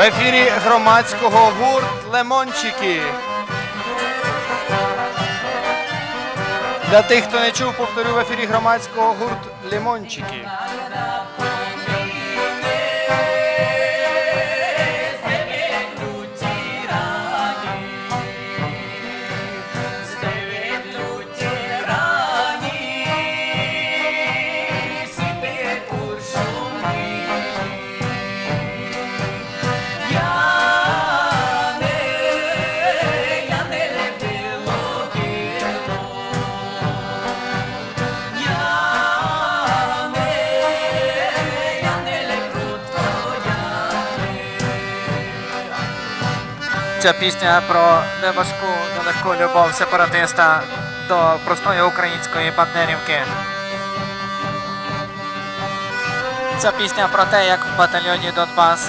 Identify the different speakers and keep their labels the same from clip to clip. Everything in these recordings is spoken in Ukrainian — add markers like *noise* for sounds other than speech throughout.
Speaker 1: В ефірі громадського гурт Лемончики. Для тих, хто не чув, повторю в ефірі громадського гурт Лемончики.
Speaker 2: Ця пісня про неважку, нелегку любов сепаратиста до простої української бандерівки. Ця пісня про те, як в батальйоні Донбас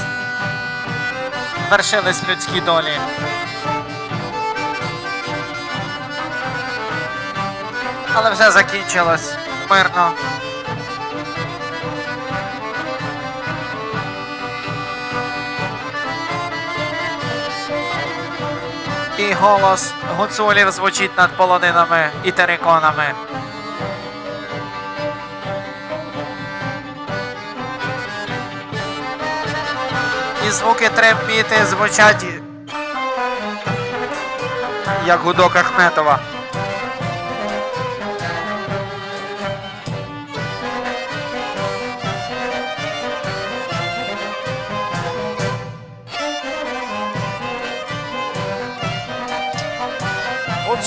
Speaker 2: вершились людські долі. Але все закінчилось мирно. І голос гуцулів звучить над полонинами і териконами. І звуки трепіти звучать як гудок Ахметова.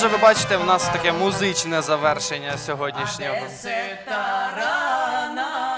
Speaker 1: Отже, ви бачите, в нас таке музичне завершення сьогоднішнього.
Speaker 3: Десята рана,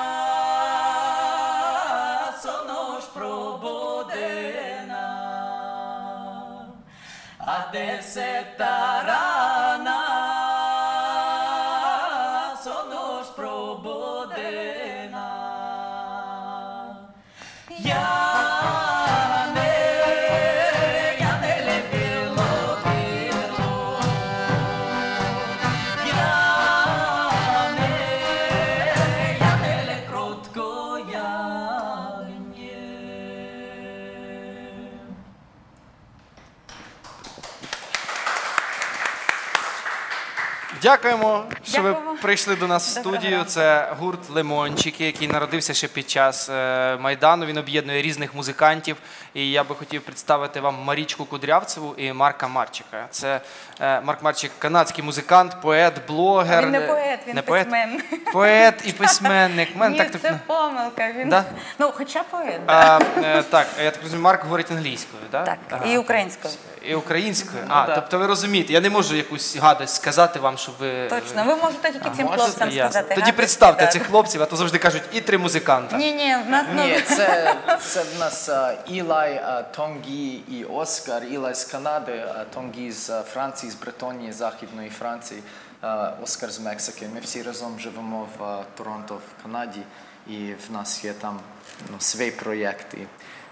Speaker 1: Дякуємо, що ви
Speaker 4: Дякуємо.
Speaker 1: Прийшли до нас в студію. Це гурт Лимончики, який народився ще під час е, Майдану. Він об'єднує різних музикантів. І я би хотів представити вам Марічку Кудрявцеву і Марка Марчика. Це е, Марк Марчик, канадський музикант, поет, блогер.
Speaker 4: Він не поет, він
Speaker 1: Не
Speaker 4: письменник.
Speaker 1: Поет і письменник. В Мене
Speaker 4: Ні,
Speaker 1: так так-
Speaker 4: це помилка. Він...
Speaker 1: Да?
Speaker 4: Ну, хоча поет. да.
Speaker 1: А, е, так, я так розумію, Марк говорить англійською, да?
Speaker 4: Так,
Speaker 1: Ага.
Speaker 4: і українською.
Speaker 1: І українською. А, тобто ви розумієте, я не можу якусь гадость сказати вам, щоб ви.
Speaker 4: Точно, ви можете тільки цим
Speaker 1: Можете?
Speaker 4: хлопцям
Speaker 1: Ясно.
Speaker 4: сказати.
Speaker 1: Тоді представте цих хлопців, а то завжди кажуть і три музиканта.
Speaker 4: Ні, ні, в нас
Speaker 5: Ні, це, *laughs* це в нас Ілай, Тонгі і Оскар. Ілай з Канади, Тонгі з Франції, з Бретонії, Західної Франції, Оскар з Мексики. Ми всі разом живемо в Торонто, в Канаді, і в нас є там ну, свій проєкт. І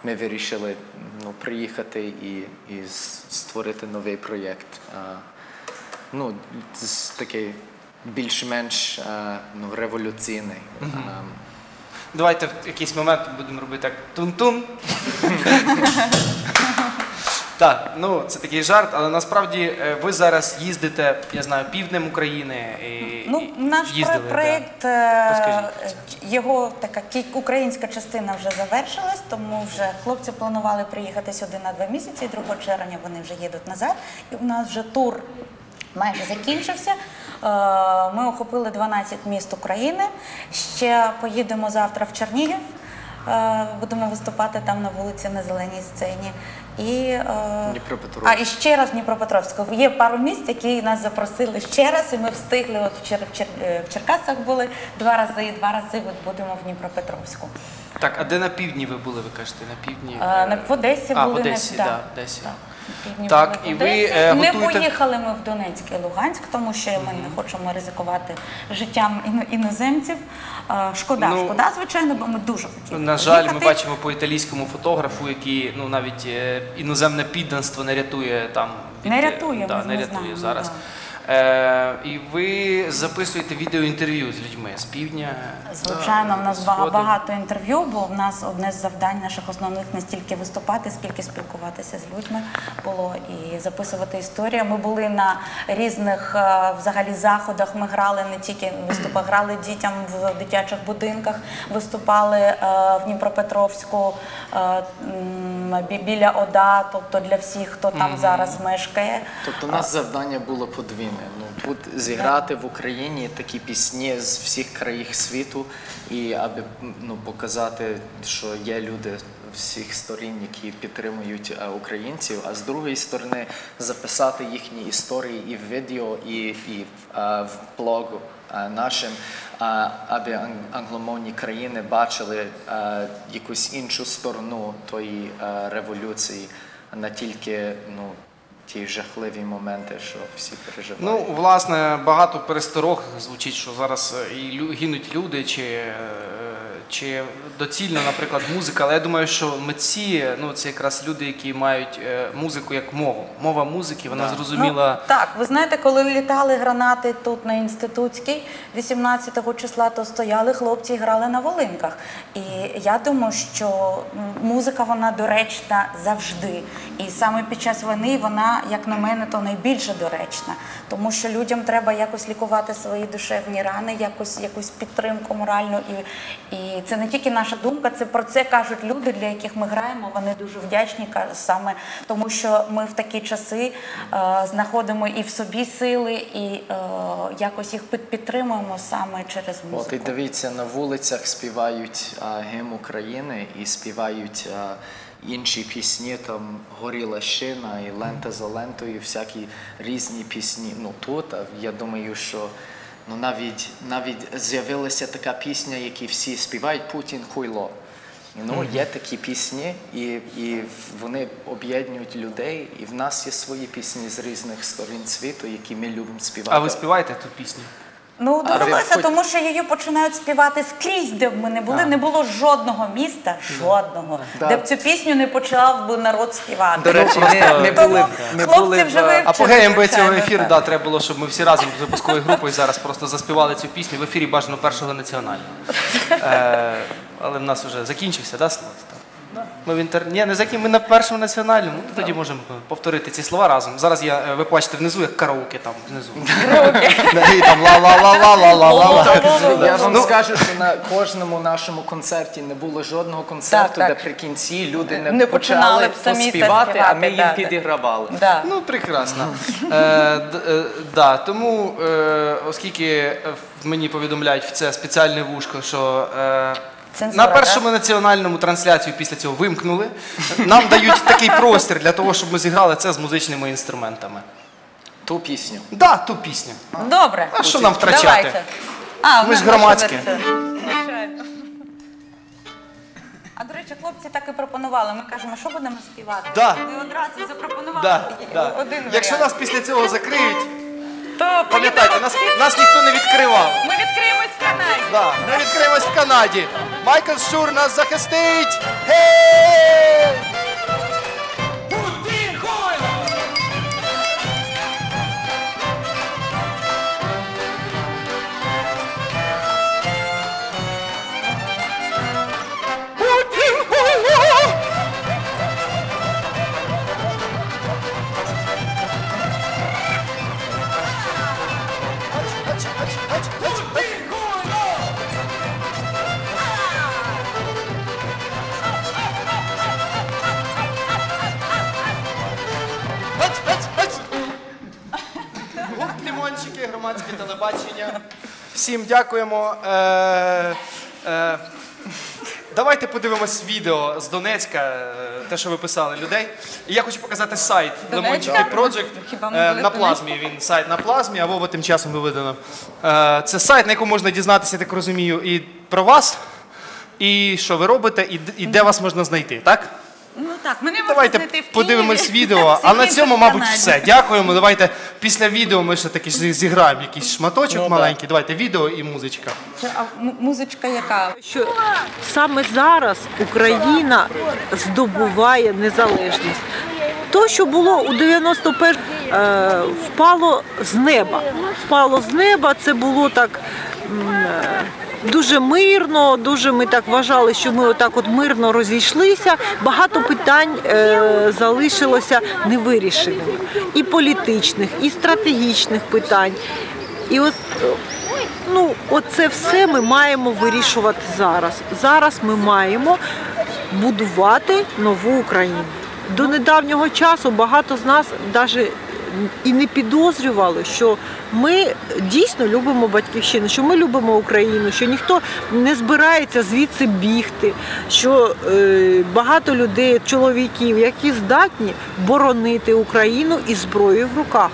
Speaker 5: ми вирішили ну, приїхати і, і створити новий проєкт. Ну, з- такий більш-менш е, ну, революційний. Ем,
Speaker 1: Давайте в якийсь момент будемо робити так тун-тун. Так, ну це такий жарт, але насправді е, ви зараз їздите, я знаю, півднем України. І,
Speaker 4: Ну, наш
Speaker 1: їздили,
Speaker 4: про-
Speaker 1: да.
Speaker 4: проєкт, е, його така українська частина вже завершилась, тому вже хлопці планували приїхати сюди на два місяці. 2 червня вони вже їдуть назад. І у нас вже тур майже закінчився. Е, Ми охопили 12 міст України. Ще поїдемо завтра в Чернігів. Е, Будемо виступати там на вулиці на зеленій сцені. І, е, а, і ще раз Дніпропетровську. Є пару місць, які нас запросили ще раз, і ми встигли. От в, в, Чер... в Черкасах були два рази, і два рази от будемо в Дніпропетровську.
Speaker 1: Так, а де на півдні ви були, ви кажете? На півдні?
Speaker 4: Е, в Одесі
Speaker 1: а,
Speaker 4: були
Speaker 1: в Одесі,
Speaker 4: на
Speaker 1: да,
Speaker 4: да.
Speaker 1: Одесі.
Speaker 4: Так, на
Speaker 1: Так, і ви, е,
Speaker 4: не
Speaker 1: готуєте-
Speaker 4: поїхали ми в Донецьк і Луганськ, тому що ми не хочемо ризикувати життям іно- іноземців. Е, Шкода,
Speaker 1: Ну,
Speaker 4: шкода, звичайно, бо ми дуже хотіли.
Speaker 1: На жаль, ми
Speaker 4: поїхати.
Speaker 1: бачимо по італійському фотографу, який ну навіть е, іноземне підданство не рятує там.
Speaker 4: Не
Speaker 1: е,
Speaker 4: рятує,
Speaker 1: да,
Speaker 4: ми-
Speaker 1: не рятує
Speaker 4: знаємо,
Speaker 1: зараз.
Speaker 4: да.
Speaker 1: Е, і ви записуєте відеоінтерв'ю з людьми з півдня.
Speaker 4: Звичайно, в нас
Speaker 1: Сходу.
Speaker 4: багато інтерв'ю, бо в нас одне з завдань наших основних не стільки виступати, скільки спілкуватися з людьми було і записувати історію. Ми були на різних е, взагалі заходах. Ми грали не тільки виступи, грали дітям в дитячих будинках, виступали е, в Дніпропетровську е, бі- біля ОДА, тобто для всіх, хто там зараз мешкає.
Speaker 5: Тобто у нас завдання було подвійне. Ну тут зіграти в Україні такі пісні з всіх країн світу, і аби ну показати, що є люди всіх сторін, які підтримують е, українців. А з другої сторони записати їхні історії і в відео, і, і в, е, блог е, нашим, е, аби англомовні країни бачили е, якусь іншу сторону тої революції, а не тільки ну ті жахливі моменти, що всі переживають.
Speaker 1: Ну, власне, багато пересторог звучить, що зараз е, і гинуть люди, чи, е, чи доцільно, наприклад, музика. Але я думаю, що митці ну, це якраз люди, які мають е, музику як мову. Мова музики, вона зрозуміла.
Speaker 4: Ну, так, ви знаєте, коли літали гранати тут на інститутській 18 числа, то стояли хлопці і грали на волинках. І я думаю, що музика вона доречна завжди. І саме під час війни вона, як на мене, то найбільше доречна. Тому що людям треба якось лікувати свої душевні рани, якось якусь підтримку моральну. І, і це не тільки наша думка, це про це кажуть люди, для яких ми граємо. Вони дуже вдячні саме тому, що ми в такі часи е, знаходимо і в собі сили, і е, якось їх підтримуємо саме через
Speaker 5: От і дивіться, на вулицях співають а, гімн України і співають а, інші пісні, там горіла шина і лента за лентою, всякі різні пісні. Ну тут я думаю, що ну навіть навіть з'явилася така пісня, які всі співають Путін хуйло. Ну, є такі пісні, і, і вони об'єднують людей, і в нас є свої пісні з різних сторін світу, які ми любимо співати.
Speaker 1: А ви співаєте ту пісню?
Speaker 4: Ну, довелося, тому що її починають співати скрізь, де б ми не були. Не було жодного міста, жодного, де б цю пісню не почав би народ співати.
Speaker 5: До речі, ми були,
Speaker 4: хлопці вже
Speaker 5: в,
Speaker 4: вивчили.
Speaker 1: Апогеєм би цього ефіру
Speaker 4: так.
Speaker 1: треба було, щоб ми всі разом з випусковою групою зараз просто заспівали цю пісню в ефірі бажано першого національного. Е, але в нас вже закінчився, да, слот? Ми в інтер... Ні, не за яким ми на першому національному. Ну, тоді можемо повторити ці слова разом. Зараз я, е, ви бачите внизу, як караоке там внизу. І там ла-ла-ла-ла-ла-ла-ла.
Speaker 5: Я вам
Speaker 1: Ну,
Speaker 5: скажу, що на кожному нашому концерті не було жодного концерту, де при кінці люди не,
Speaker 4: починали
Speaker 5: почали співати, а ми їм підігравали.
Speaker 1: Ну, прекрасно. Е, е, тому, оскільки мені повідомляють в це спеціальне вушко, що
Speaker 4: Цензура,
Speaker 1: на першому національному трансляцію після цього вимкнули, нам дають такий простір для того, щоб ми зіграли це з музичними інструментами.
Speaker 5: Ту пісню.
Speaker 1: Да, ту пісню.
Speaker 4: Добре.
Speaker 1: А що нам втрачати?
Speaker 4: Давайте. А,
Speaker 1: Ми ж громадські.
Speaker 4: А до речі, хлопці так і пропонували. Ми кажемо, що будемо співати?
Speaker 1: Да.
Speaker 4: Ми одразу запропонували
Speaker 1: Да, да.
Speaker 4: один
Speaker 1: Якщо
Speaker 4: варіант.
Speaker 1: нас після цього закриють,
Speaker 4: то
Speaker 1: пам'ятайте, нас, нас ніхто не відкривав.
Speaker 4: Ми відкриємось в Канаді.
Speaker 1: Да, ми відкриємось в Канаді. Майкл Шур нас захистить. Гей! Телебачення. Всім дякуємо. Е, е, давайте подивимось відео з Донецька, е, те, що ви писали людей. І я хочу показати сайт? Лимончики Project.
Speaker 4: Хіба ми були
Speaker 1: на
Speaker 4: в
Speaker 1: плазмі він сайт на плазмі, а Вова тим часом виведено. Е, Це сайт, на якому можна дізнатися, я так розумію, і про вас, і що ви робите, і, і де вас можна знайти, так?
Speaker 4: Ну так, мене можна
Speaker 1: Давайте
Speaker 4: знайти в
Speaker 1: подивимось відео. *laughs* А на цьому, мабуть, все. Дякуємо. Давайте після відео ми ще таки зі- зіграємо якийсь шматочок
Speaker 5: Ну, да.
Speaker 1: маленький. Давайте відео і музичка.
Speaker 4: А м- музичка яка?
Speaker 6: що саме зараз Україна здобуває незалежність. То, що було у 91 е, впало з неба. Впало з неба, це було так. м, е, Дуже мирно, дуже ми так вважали, що ми отак от мирно розійшлися. Багато питань е, залишилося невирішеними. І політичних, і стратегічних питань. І от Ну, оце все ми маємо вирішувати зараз. Зараз ми маємо будувати нову Україну. До недавнього часу багато з нас навіть і не підозрювали, що ми дійсно любимо батьківщину, що ми любимо Україну, що ніхто не збирається звідси бігти, що е, багато людей, чоловіків, які здатні боронити Україну і зброєю в руках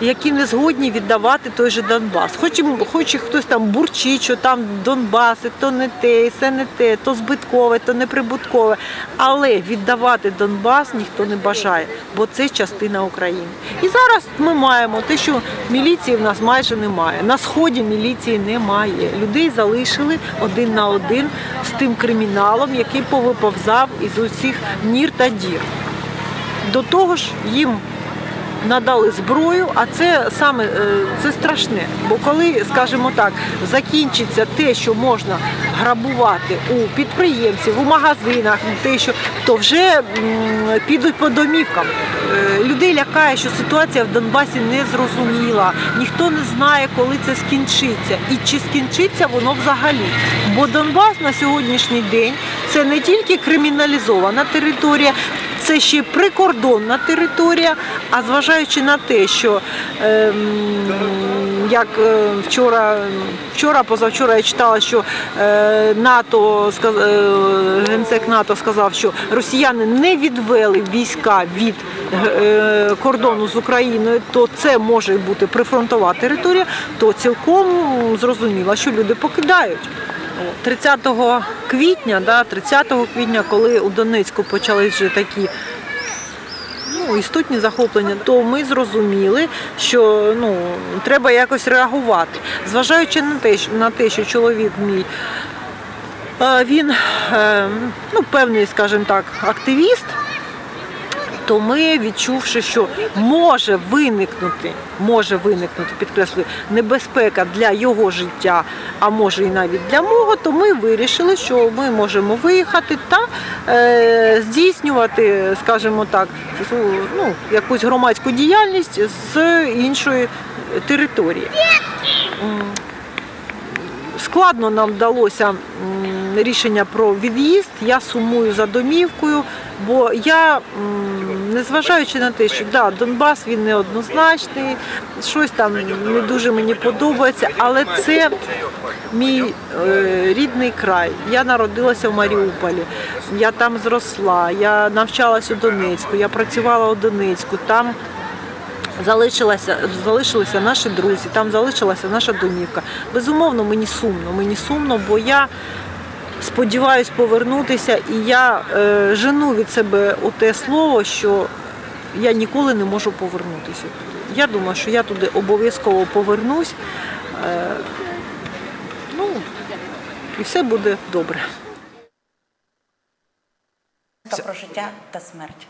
Speaker 6: які не згодні віддавати той же Донбас. Хоч, хоч хтось там бурчить, що там Донбаси, то не те, і це не те, то збиткове, то неприбуткове. Але віддавати Донбас ніхто не бажає, бо це частина України. І зараз ми маємо те, що міліції в нас майже немає. На сході міліції немає. Людей залишили один на один з тим криміналом, який повиповзав із усіх нір та дір. До того ж, їм надали зброю, а це саме е, це страшне. Бо коли, скажімо так, закінчиться те, що можна грабувати у підприємців, у магазинах, те, що то вже підуть по домівкам. Е, Людей лякає, що ситуація в Донбасі не зрозуміла. Ніхто не знає, коли це скінчиться, і чи скінчиться воно взагалі. Бо Донбас на сьогоднішній день це не тільки криміналізована територія, це ще прикордонна територія. А зважаючи на те, що ем, як е, вчора, вчора, позавчора я читала, що е, НАТО е, генсек НАТО сказав, що росіяни не відвели війська від кордону з Україною, то це може бути прифронтова територія, то цілком зрозуміло, що люди покидають. 30 квітня, да, 30 квітня, коли у Донецьку почались вже такі ну, істотні захоплення, то ми зрозуміли, що ну, треба якось реагувати. Зважаючи на те, на те, що чоловік мій. е, Він е, ну, певний, скажімо так, активіст. То ми, відчувши, що може виникнути, може виникнути, підкреслюю, небезпека для його життя, а може і навіть для мого, то ми вирішили, що ми можемо виїхати та е, здійснювати, скажімо так, ну, якусь громадську діяльність з іншої території. Складно нам вдалося рішення про від'їзд. Я сумую за домівкою, бо я, незважаючи на те, що да, Донбас він неоднозначний, щось там не дуже мені подобається, але це мій е, рідний край. Я народилася в Маріуполі, я там зросла, я навчалась у Донецьку, я працювала у Донецьку. Там залишилася, залишилися наші друзі, там залишилася наша домівка. Безумовно, мені сумно. Мені сумно, бо я сподіваюся повернутися, і я е, жену від себе у те слово, що я ніколи не можу повернутися. Я думаю, що я туди обов'язково повернусь. Е, ну, і все буде добре.
Speaker 3: Про життя та смерть.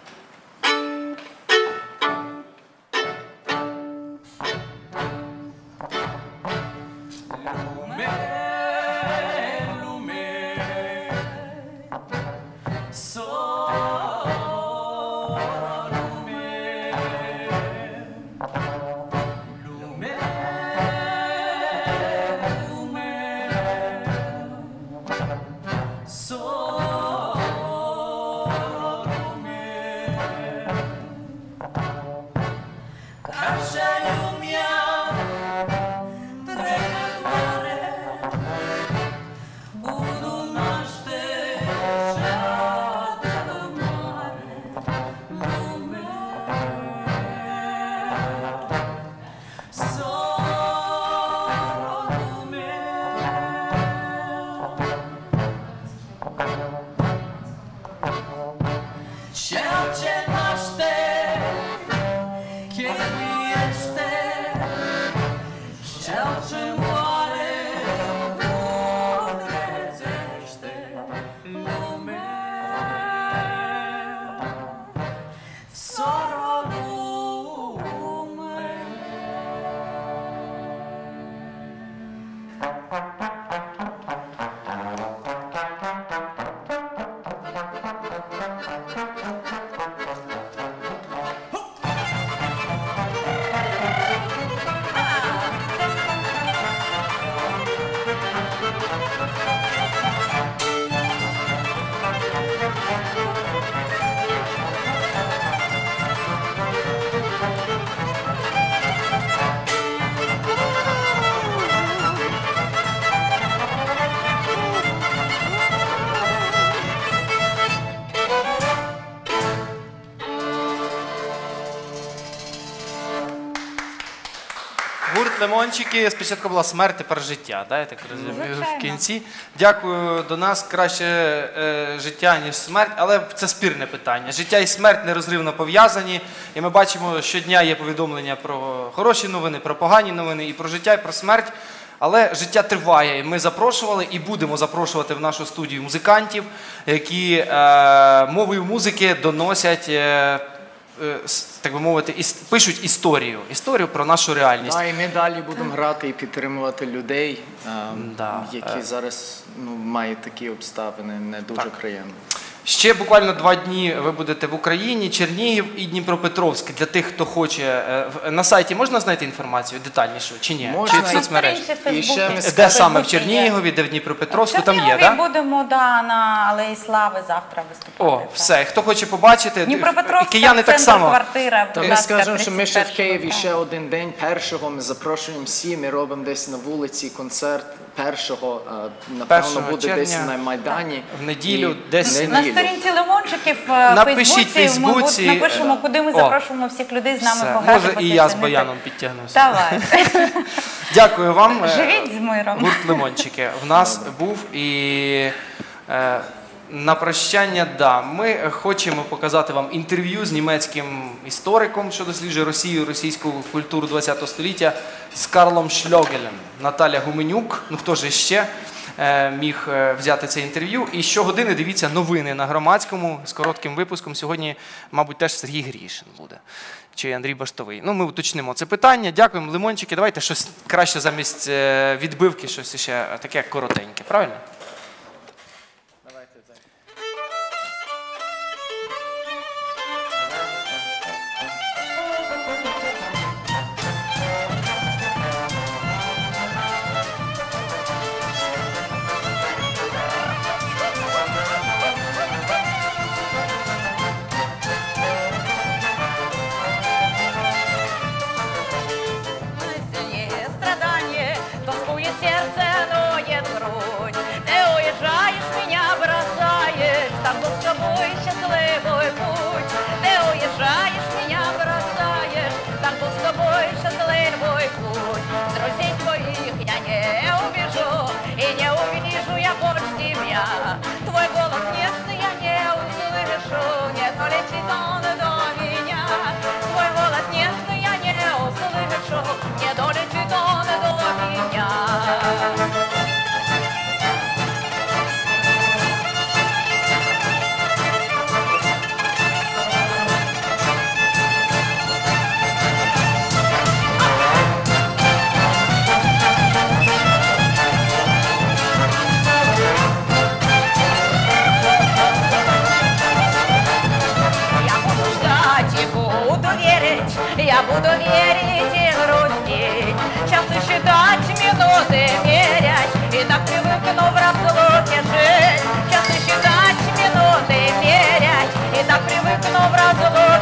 Speaker 1: Лимончики спочатку була смерть, тепер життя, да, я так розумію, в кінці. Дякую до нас. Краще е, життя, ніж смерть, але це спірне питання. Життя і смерть нерозривно пов'язані. І ми бачимо, щодня є повідомлення про хороші новини, про погані новини, і про життя, і про смерть. Але життя триває, і ми запрошували і будемо запрошувати в нашу студію музикантів, які е, мовою музики доносять. Е, так би мовити, іс- пишуть історію, історію про нашу реальність.
Speaker 5: Да, і ми далі будемо грати і підтримувати людей, ем,
Speaker 1: Да,
Speaker 5: які
Speaker 1: е.
Speaker 5: зараз ну, мають такі обставини не дуже приємні.
Speaker 1: Ще буквально два дні ви будете в Україні, Чернігів і Дніпропетровськ. Для тих, хто хоче е, в- на сайті можна знайти інформацію детальнішу чи ні?
Speaker 5: Можна.
Speaker 1: Чи в соцмережі?
Speaker 5: І ще ми
Speaker 1: Де саме в Чернігові, де в Дніпропетровську, там є, так?
Speaker 3: будемо да, на Алеї Слави завтра виступати.
Speaker 1: О,
Speaker 3: так.
Speaker 1: все. Хто хоче побачити,
Speaker 3: Дніпропетровська,
Speaker 1: кияни так само.
Speaker 3: квартира, будь
Speaker 5: ми скажемо, що ми ще в Києві ще один день першого. Ми запрошуємо всі. Ми робимо десь на вулиці концерт першого. е, Напевно, буде десь на майдані
Speaker 1: В неділю десь.
Speaker 5: в
Speaker 3: На сторінці Лимончиків в
Speaker 1: Напишіть
Speaker 3: Фейсбуці,
Speaker 1: Фейсбуці,
Speaker 3: ми напишемо, куди ми запрошуємо всіх людей з нами пограти.
Speaker 1: Може і я з баяном підтягнуся.
Speaker 3: Давай. *laughs*
Speaker 1: Дякую вам. Е,
Speaker 3: Живіть з миром.
Speaker 1: Гурт Лимончики в нас був і е, на прощання, да, ми хочемо показати вам інтерв'ю з німецьким істориком, що досліджує Росію, російську культуру ХХ століття з Карлом Шльогелем. Наталя Гуменюк, ну хто ж ще?
Speaker 7: е, міг е, взяти це інтерв'ю. І щогодини дивіться новини на громадському з коротким випуском. Сьогодні, мабуть, теж Сергій Грішин буде. Чи Андрій Баштовий. Ну, ми уточнимо це питання. Дякуємо, лимончики. Давайте щось краще замість е, відбивки, щось ще таке коротеньке, правильно?
Speaker 8: Услышу, не долетит он до. Я буду верить, я буду верить люди вірять, і так привикнув в разлуки жить. Часы считать минуты вірять, и так привикнув в разлуки